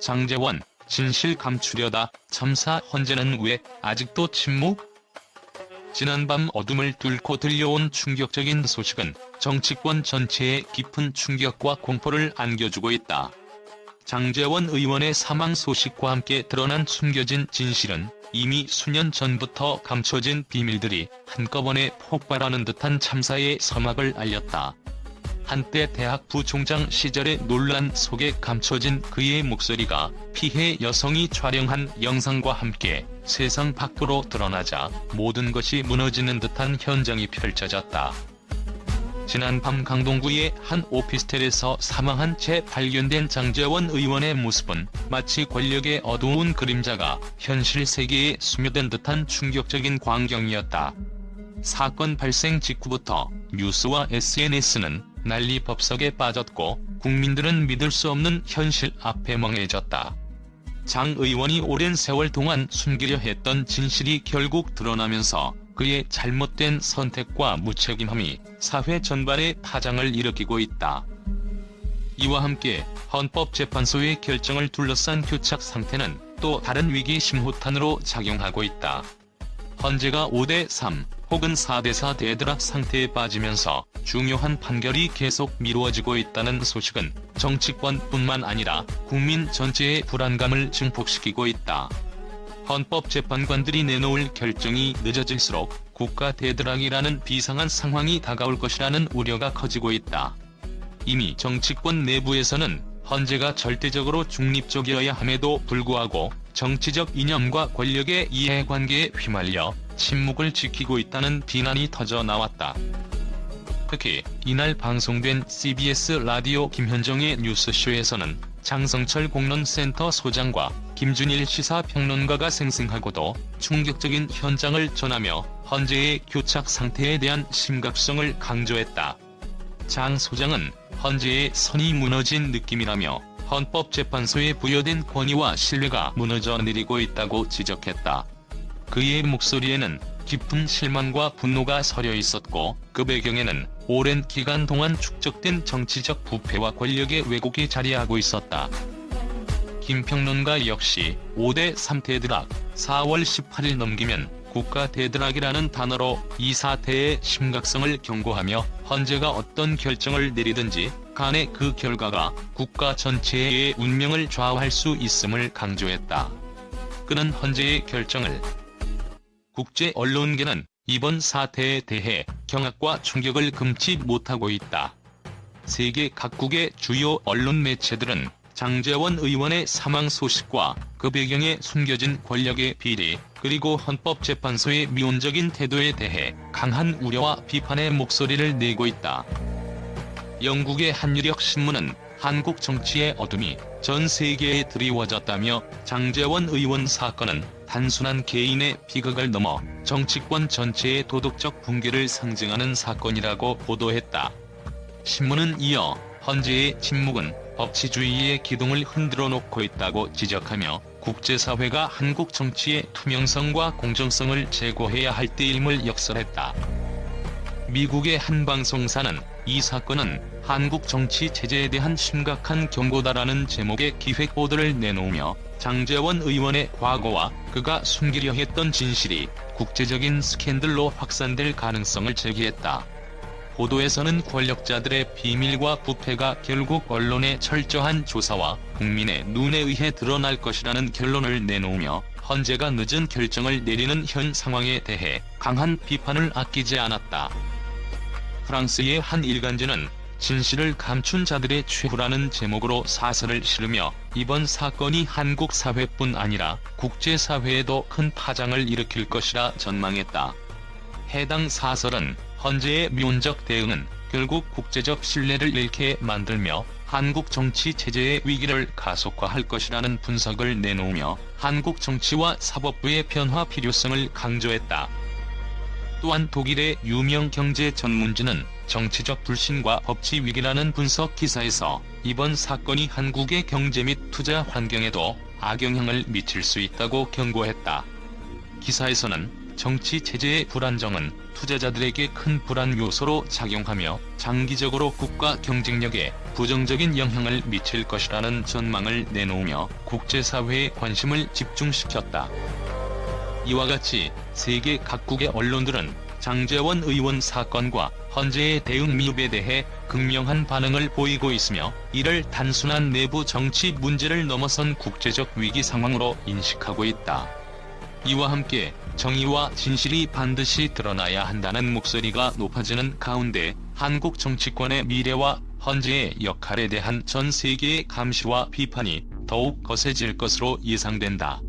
장재원, 진실 감추려다 참사 헌재는 왜 아직도 침묵? 지난밤 어둠을 뚫고 들려온 충격적인 소식은 정치권 전체에 깊은 충격과 공포를 안겨주고 있다. 장재원 의원의 사망 소식과 함께 드러난 숨겨진 진실은 이미 수년 전부터 감춰진 비밀들이 한꺼번에 폭발하는 듯한 참사의 서막을 알렸다. 한때 대학 부총장 시절의 논란 속에 감춰진 그의 목소리가 피해 여성이 촬영한 영상과 함께 세상 밖으로 드러나자 모든 것이 무너지는 듯한 현장이 펼쳐졌다. 지난 밤 강동구의 한 오피스텔에서 사망한 채 발견된 장재원 의원의 모습은 마치 권력의 어두운 그림자가 현실 세계에 스며든 듯한 충격적인 광경이었다. 사건 발생 직후부터 뉴스와 SNS는 난리 법석에 빠졌고 국민들은 믿을 수 없는 현실 앞에 멍해졌다. 장 의원이 오랜 세월 동안 숨기려 했던 진실이 결국 드러나면서 그의 잘못된 선택과 무책임함이 사회 전반에 파장을 일으키고 있다. 이와 함께 헌법재판소의 결정을 둘러싼 교착 상태는 또 다른 위기 심호탄으로 작용하고 있다. 헌재가 5대3 혹은 4대4 대드락 상태에 빠지면서 중요한 판결이 계속 미루어지고 있다는 소식은 정치권뿐만 아니라 국민 전체의 불안감을 증폭시키고 있다. 헌법재판관들이 내놓을 결정이 늦어질수록 국가 대드락이라는 비상한 상황이 다가올 것이라는 우려가 커지고 있다. 이미 정치권 내부에서는 헌재가 절대적으로 중립적이어야 함에도 불구하고 정치적 이념과 권력의 이해관계에 휘말려 침묵을 지키고 있다는 비난이 터져 나왔다. 특히 이날 방송된 CBS 라디오 김현정의 뉴스쇼에서는 장성철 공론센터 소장과 김준일 시사평론가가 생생하고도 충격적인 현장을 전하며 헌재의 교착 상태에 대한 심각성을 강조했다. 장 소장은 헌재의 선이 무너진 느낌이라며 헌법재판소에 부여된 권위와 신뢰가 무너져 내리고 있다고 지적했다. 그의 목소리에는 깊은 실망과 분노가 서려 있었고 그 배경에는 오랜 기간 동안 축적된 정치적 부패와 권력의 왜곡이 자리하고 있었다. 김평론가 역시 5대 3대드락 4월 18일 넘기면 국가 대드락이라는 단어로 이 사태의 심각성을 경고하며 헌재가 어떤 결정을 내리든지 간에 그 결과가 국가 전체의 운명을 좌우할 수 있음을 강조했다. 그는 헌재의 결정을 국제 언론계는 이번 사태에 대해 경악과 충격을 금치 못하고 있다. 세계 각국의 주요 언론 매체들은 장재원 의원의 사망 소식과 그 배경에 숨겨진 권력의 비리, 그리고 헌법재판소의 미온적인 태도에 대해 강한 우려와 비판의 목소리를 내고 있다. 영국의 한 유력 신문은 한국 정치의 어둠이 전 세계에 드리워졌다며 장재원 의원 사건은 단순한 개인의 비극을 넘어 정치권 전체의 도덕적 붕괴를 상징하는 사건이라고 보도했다. 신문은 이어 헌재의 침묵은 법치주의의 기둥을 흔들어 놓고 있다고 지적하며 국제사회가 한국 정치의 투명성과 공정성을 제고해야 할 때임을 역설했다. 미국의 한 방송사는 이 사건은 한국 정치 체제에 대한 심각한 경고다라는 제목의 기획 보도를 내놓으며 장재원 의원의 과거와 그가 숨기려 했던 진실이 국제적인 스캔들로 확산될 가능성을 제기했다. 보도에서는 권력자들의 비밀과 부패가 결국 언론의 철저한 조사와 국민의 눈에 의해 드러날 것이라는 결론을 내놓으며 헌재가 늦은 결정을 내리는 현 상황에 대해 강한 비판을 아끼지 않았다. 프랑스의 한 일간지는 진실을 감춘 자들의 최후라는 제목으로 사설을 실으며 이번 사건이 한국 사회뿐 아니라 국제사회에도 큰 파장을 일으킬 것이라 전망했다. 해당 사설은 헌재의 미온적 대응은 결국 국제적 신뢰를 잃게 만들며 한국 정치 체제의 위기를 가속화할 것이라는 분석을 내놓으며 한국 정치와 사법부의 변화 필요성을 강조했다. 또한 독일의 유명 경제 전문지는 정치적 불신과 법치 위기라는 분석 기사에서 이번 사건이 한국의 경제 및 투자 환경에도 악영향을 미칠 수 있다고 경고했다. 기사에서는 정치 체제의 불안정은 투자자들에게 큰 불안 요소로 작용하며 장기적으로 국가 경쟁력에 부정적인 영향을 미칠 것이라는 전망을 내놓으며 국제사회의 관심을 집중시켰다. 이와 같이 세계 각국의 언론들은 장재원 의원 사건과 헌재의 대응 미흡에 대해 극명한 반응을 보이고 있으며 이를 단순한 내부 정치 문제를 넘어선 국제적 위기 상황으로 인식하고 있다. 이와 함께 정의와 진실이 반드시 드러나야 한다는 목소리가 높아지는 가운데 한국 정치권의 미래와 헌재의 역할에 대한 전 세계의 감시와 비판이 더욱 거세질 것으로 예상된다.